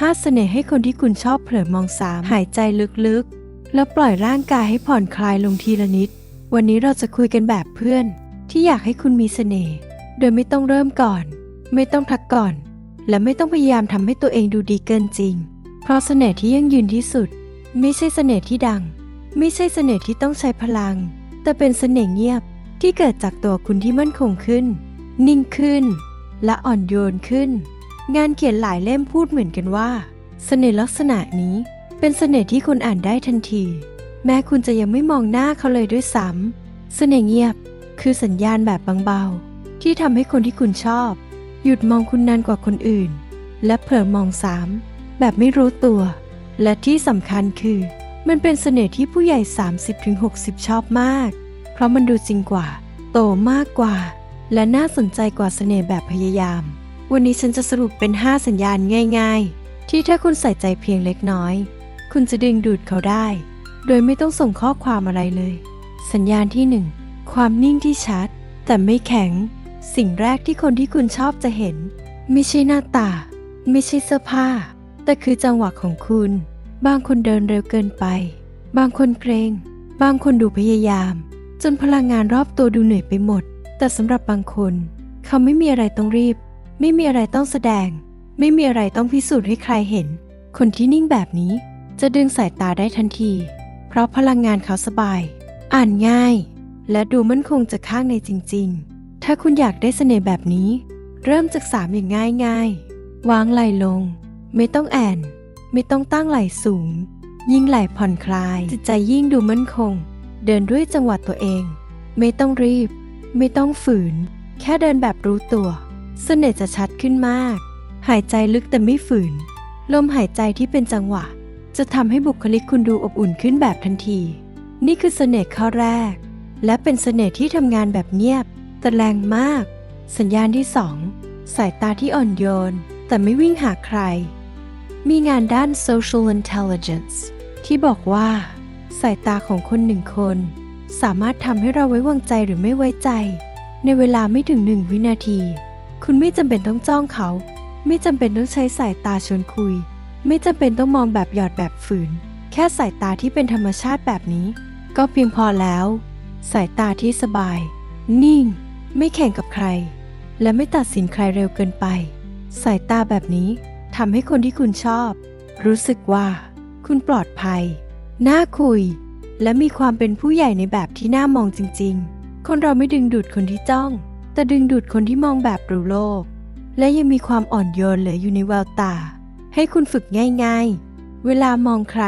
ห้าเสน่ห์ให้คนที่คุณชอบเผลอมองสามหายใจลึกๆ แล้วปล่อยร่างกายให้ผ่อนคลายลงทีละนิด วันนี้เราจะคุยกันแบบเพื่อน ที่อยากให้คุณมีเสน่ห์ โดยไม่ต้องเริ่มก่อน ไม่ต้องทักก่อน และไม่ต้องพยายามทำให้ตัวเองดูดีเกินจริง เพราะเสน่ห์ที่ยั่งยืนที่สุด ไม่ใช่เสน่ห์ที่ดัง ไม่ใช่เสน่ห์ที่ต้องใช้พลัง แต่เป็นเสน่ห์เงียบที่เกิดจากตัวคุณที่มั่นคงขึ้น นิ่งขึ้น และอ่อนโยนขึ้น งานเขียนหลายเล่มพูดเหมือนกันว่าเสน่ห์ลักษณะนี้เป็นเสน่ห์ที่คนอ่านได้ทันที แม้คุณจะยังไม่มองหน้าเขาเลยด้วยซ้ำเสน่ห์เงียบคือสัญญาณแบบเบาๆที่ทำให้คนที่คุณชอบ หยุดมองคุณนานกว่าคนอื่น และเผลอมองซ้ำแบบไม่รู้ตัว และที่สำคัญคือ มันเป็นเสน่ห์ที่ผู้ใหญ่ 30-60 ชอบมาก เพราะมันดูจริงกว่า โตมากกว่า และน่าสนใจกว่าเสน่ห์แบบพยายาม วันนี้ฉันจะสรุปเป็น 5 สัญญาณง่าย ๆ ที่ถ้าคุณใส่ใจเพียงเล็กน้อย คุณจะดึงดูดเขาได้ โดยไม่ต้องส่งข้อความอะไรเลย สัญญาณที่ 1 ความนิ่งที่ชัด แต่ไม่แข็ง สิ่งแรกที่คนที่คุณชอบจะเห็น ไม่ใช่หน้าตา ไม่ใช่เสื้อผ้า แต่คือจังหวะของคุณ บางคนเดินเร็วเกินไป บางคนเกรง บางคนดูพยายาม จนพลังงานรอบตัวดูเหนื่อยไปหมด แต่สำหรับบางคน เขาไม่มีอะไรต้องรีบ ไม่มีอะไรต้องแสดง ไม่มีอะไรต้องพิสูจน์ให้ใครเห็น คนที่นิ่งแบบนี้จะดึงสายตาได้ทันที เพราะพลังงานเขาสบาย อ่านง่าย และดูมั่นคงจากข้างในจริง ๆ ถ้าคุณอยากได้เสน่ห์แบบนี้ เริ่มจากสามอย่างง่ายๆ วางไหล่ลง ไม่ต้องแอน ไม่ต้องตั้งไหล่สูง ยิ่งไหล่ผ่อนคลาย จิตใจยิ่งดูมั่นคง เดินด้วยจังหวะตัวเอง ไม่ต้องรีบ ไม่ต้องฝืน แค่เดินแบบรู้ตัว เสน่ห์จะชัดขึ้นมาก หายใจลึกแต่ไม่ฝืน ลมหายใจที่เป็นจังหวะ จะทำให้บุคลิกคุณดูอบอุ่นขึ้นแบบทันที นี่คือเสน่ห์ข้อแรก และเป็นเสน่ห์ที่ทำงานแบบเงียบ แต่แรงมาก สัญญาณที่สองสายตาที่อ่อนโยน แต่ไม่วิ่งหาใคร มีงานด้าน social intelligence ที่บอกว่า สายตาของคนหนึ่งคน สามารถทำให้เราไว้วางใจหรือไม่ไว้ใจ ในเวลาไม่ถึงหนึ่งวินาที คุณไม่จำเป็นต้องจ้องเขา ไม่จำเป็นต้องใช้สายตาชวนคุย ไม่จำเป็นต้องมองแบบหยอดแบบฝืน แค่สายตาที่เป็นธรรมชาติแบบนี้ ก็เพียงพอแล้ว สายตาที่สบาย นิ่ง ไม่แข่งกับใคร และไม่ตัดสินใครเร็วเกินไป สายตาแบบนี้ทำให้คนที่คุณชอบ รู้สึกว่า คุณปลอดภัย น่าคุย และมีความเป็นผู้ใหญ่ในแบบที่น่ามองจริง ๆ คนเราไม่ดึงดูดคนที่จ้อง แต่ดึงดูดคนที่มองแบบรู้โลก และยังมีความอ่อนโยนเหลืออยู่ในแววตา ให้คุณฝึกง่ายๆ เวลามองใคร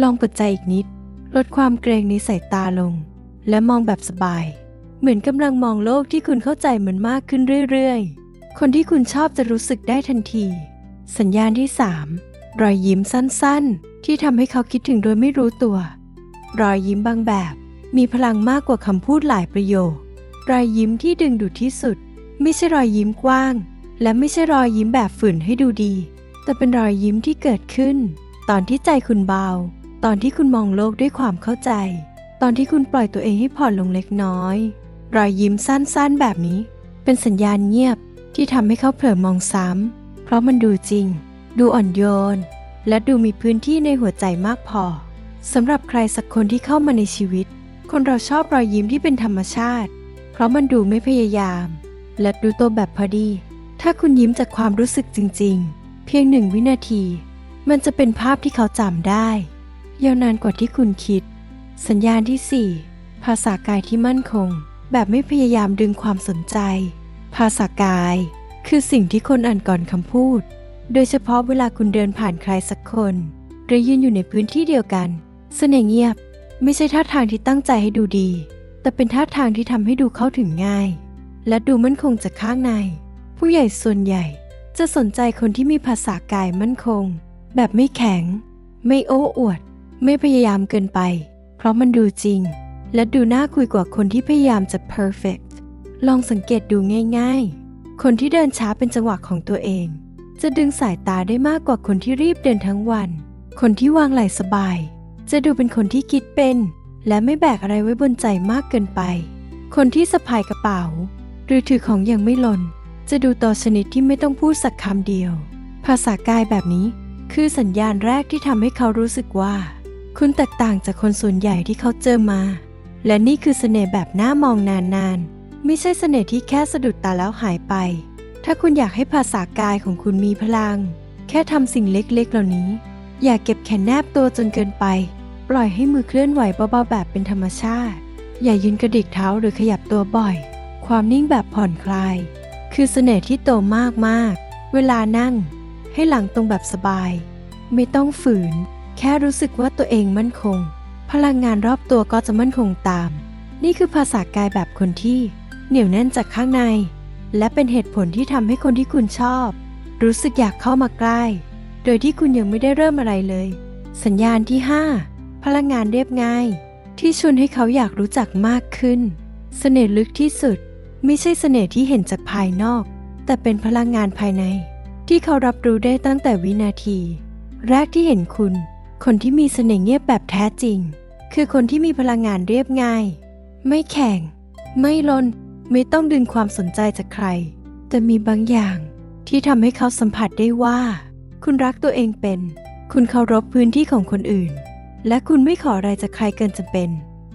ลองเปิดใจอีกนิด ลดความเกรงในสายตาลง และมองแบบสบาย เหมือนกำลังมองโลกที่คุณเข้าใจมันมากขึ้นเรื่อยๆ คนที่คุณชอบจะรู้สึกได้ทันที สัญญาณที่ 3 รอยยิ้มสั้นๆ ที่ทำให้เขาคิดถึงโดยไม่รู้ตัว รอยยิ้มบางแบบ มีพลังมากกว่าคำพูดหลายประโยค รอยยิ้มที่ดึงดูดที่สุด ไม่ใช่รอยยิ้มกว้าง และไม่ใช่รอยยิ้มแบบฝืนให้ดูดี แต่เป็นรอยยิ้มที่เกิดขึ้น ตอนที่ใจคุณเบา ตอนที่คุณมองโลกด้วยความเข้าใจ ตอนที่คุณปล่อยตัวเองให้ผ่อนลงเล็กน้อย รอยยิ้มสั้นๆแบบนี้ เป็นสัญญาณเงียบที่ทำให้เขาเผลอมองซ้ำเพราะมันดูจริง ดูอ่อนโยน และดูมีพื้นที่ในหัวใจมากพอสำหรับใครสักคนที่เข้ามาในชีวิต คนเราชอบรอยยิ้มที่เป็นธรรมชาติ เพราะมันดูไม่พยายาม และดูตัวแบบพอดี ถ้าคุณยิ้มจากความรู้สึกจริง ๆ เพียงหนึ่งวินาที มันจะเป็นภาพที่เขาจำได้ ยาวนานกว่าที่คุณคิด สัญญาณที่ 4 ภาษากายที่มั่นคง แบบไม่พยายามดึงความสนใจ ภาษากาย คือสิ่งที่คนอ่านก่อนคำพูด โดยเฉพาะเวลาคุณเดินผ่านใครสักคนหรือยืนอยู่ในพื้นที่เดียวกัน เสน่ห์เงียบ ไม่ใช่ท่าทางที่ตั้งใจให้ดูดี แต่เป็นท่าทางที่ทำให้ดูเข้าถึงง่าย และดูมั่นคงจากข้างใน ผู้ใหญ่ส่วนใหญ่ จะสนใจคนที่มีภาษากายมั่นคง แบบไม่แข็ง ไม่โอ้อวด ไม่พยายามเกินไป เพราะมันดูจริง และดูน่าคุยกว่าคนที่พยายามจะ perfect ลองสังเกตดูง่าย ๆ คนที่เดินช้าเป็นจังหวะของตัวเอง จะดึงสายตาได้มากกว่าคนที่รีบเดินทั้งวัน คนที่วางไหล่สบาย จะดูเป็นคนที่คิดเป็น และไม่แบกอะไรไว้บนใจมากเกินไป คนที่สะพายกระเป๋า หรือถือของอย่างไม่หล่น จะดูต่อชนิดที่ไม่ต้องพูดสักคำเดียว ภาษากายแบบนี้คือสัญญาณแรกที่ทำให้เขารู้สึกว่า คุณแตกต่างจากคนส่วนใหญ่ที่เขาเจอมา และนี่คือเสน่ห์แบบหน่ามองนานๆ ไม่ใช่เสน่ห์ที่แค่สะดุดตาแล้วหายไป ถ้าคุณอยากให้ภาษากายของคุณมีพลัง แค่ทำสิ่งเล็กๆ เหล่านี้ อย่าเก็บแขนแนบตัวจนเกินไป ล่อยให้มือเคลื่อนไหวเบาๆแบบเป็นธรรมชาติ อย่ายืนกระดิกเท้าหรือขยับตัวบ่อย ความนิ่งแบบผ่อนคลาย คือเสน่ห์ที่โตมากๆ เวลานั่ง ให้หลังตรงแบบสบาย ไม่ต้องฝืน แค่รู้สึกว่าตัวเองมั่นคง พลังงานรอบตัวก็จะมั่นคงตาม นี่คือภาษากายแบบคนที่ เหนียวแน่นจากข้างใน และเป็นเหตุผลที่ทำให้คนที่คุณชอบ รู้สึกอยากเข้ามาใกล้ โดยที่คุณยังไม่ได้เริ่มอะไรเลย สัญญาณที่ 5 พลังงานเรียบง่าย ที่ชวนให้เขาอยากรู้จักมากขึ้น เสน่ห์ลึกที่สุดไม่ใช่เสน่ห์ที่เห็นจากภายนอก แต่เป็นพลังงานภายใน ที่เขารับรู้ได้ตั้งแต่วินาที แรกที่เห็นคุณ คนที่มีเสน่ห์เงียบแบบแท้จริง คือคนที่มีพลังงานเรียบง่าย ไม่แข่ง ไม่ลน ไม่ต้องดึงความสนใจจากใคร แต่มีบางอย่างที่ทำให้เขาสัมผัสได้ว่า คุณรักตัวเองเป็น คุณเคารพพื้นที่ของคนอื่น และคุณไม่ขออะไรจากใครเกินจำเป็น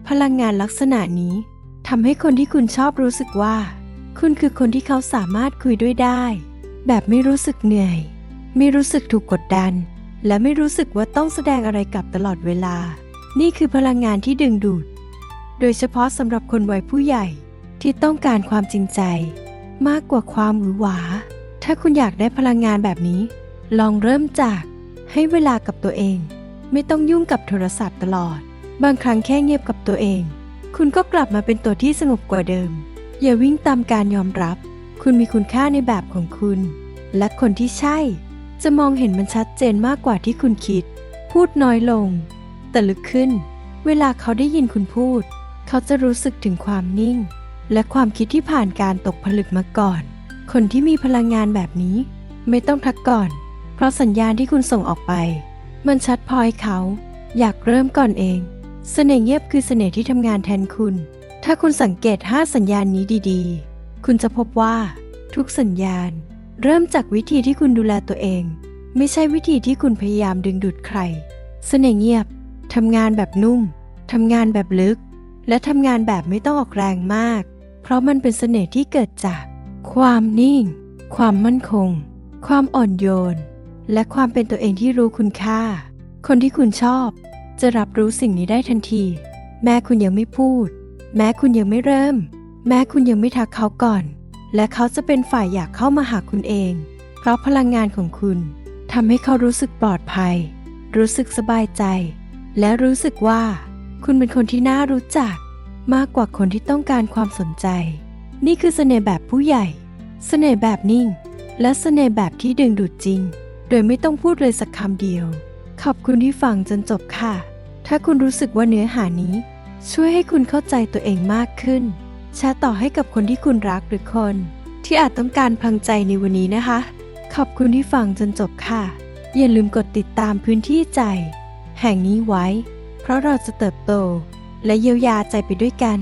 พลังงานลักษณะนี้ทำให้คนที่คุณชอบรู้สึกว่า คุณคือคนที่เขาสามารถคุยด้วยได้ แบบไม่รู้สึกเหนื่อย ไม่รู้สึกถูกกดดัน และไม่รู้สึกว่าต้องแสดงอะไรกลับตลอดเวลา นี่คือพลังงานที่ดึงดูด โดยเฉพาะสำหรับคนวัยผู้ใหญ่ที่ต้องการความจริงใจ มากกว่าความหวือหวา ถ้าคุณอยากได้พลังงานแบบนี้ ลองเริ่มจากให้เวลากับตัวเอง ไม่ต้องยุ่งกับโทรศัพท์ตลอด บางครั้งแค่เงียบกับตัวเอง คุณก็กลับมาเป็นตัวที่สงบกว่าเดิม อย่าวิ่งตามการยอมรับ คุณมีคุณค่าในแบบของคุณ และคนที่ใช่ จะมองเห็นมันชัดเจนมากกว่าที่คุณคิด พูดน้อยลง แต่ลึกขึ้น เวลาเขาได้ยินคุณพูด เขาจะรู้สึกถึงความนิ่ง และความคิดที่ผ่านการตกผลึกมาก่อน คนที่มีพลังงานแบบนี้ ไม่ต้องทักก่อน เพราะสัญญาณที่คุณส่งออกไป มันชัดพอให้เขา อยากเริ่มก่อนเอง เสน่ห์เงียบคือเสน่ห์ที่ทำงานแทนคุณ ถ้าคุณสังเกต 5 สัญญาณนี้ดีๆ คุณจะพบว่า ทุกสัญญาณ เริ่มจากวิธีที่คุณดูแลตัวเอง ไม่ใช่วิธีที่คุณพยายามดึงดูดใคร เสน่ห์เงียบทำงานแบบนุ่มทำงานแบบลึก และทำงานแบบไม่ต้องออกแรงมาก เพราะมันเป็นเสน่ห์ที่เกิดจาก ความนิ่ง ความมั่นคง ความอ่อนโยน และความเป็นตัวเองที่รู้คุณค่า คนที่คุณชอบ จะรับรู้สิ่งนี้ได้ทันที แม้คุณยังไม่พูด แม้คุณยังไม่เริ่ม แม้คุณยังไม่ทักเขาก่อน และเขาจะเป็นฝ่ายอยากเข้ามาหาคุณเอง เพราะพลังงานของคุณทำให้เขารู้สึกปลอดภัย รู้สึกสบายใจ และรู้สึกว่า คุณเป็นคนที่น่ารู้จัก มากกว่าคนที่ต้องการความสนใจ นี่คือเสน่ห์แบบผู้ใหญ่ เสน่ห์แบบนิ่ง และเสน่ห์แบบที่ดึงดูดจริง โดยไม่ต้องพูดเลยสักคำเดียว ขอบคุณที่ฟังจนจบค่ะ ถ้าคุณรู้สึกว่าเนื้อหานี้ ช่วยให้คุณเข้าใจตัวเองมากขึ้น แชร์ต่อให้กับคนที่คุณรักหรือคน ที่อาจต้องการพลังใจในวันนี้นะคะ ขอบคุณที่ฟังจนจบค่ะ อย่าลืมกดติดตามพื้นที่ใจ แห่งนี้ไว้ เพราะเราจะเติบโต และเยียวยาใจไปด้วยกัน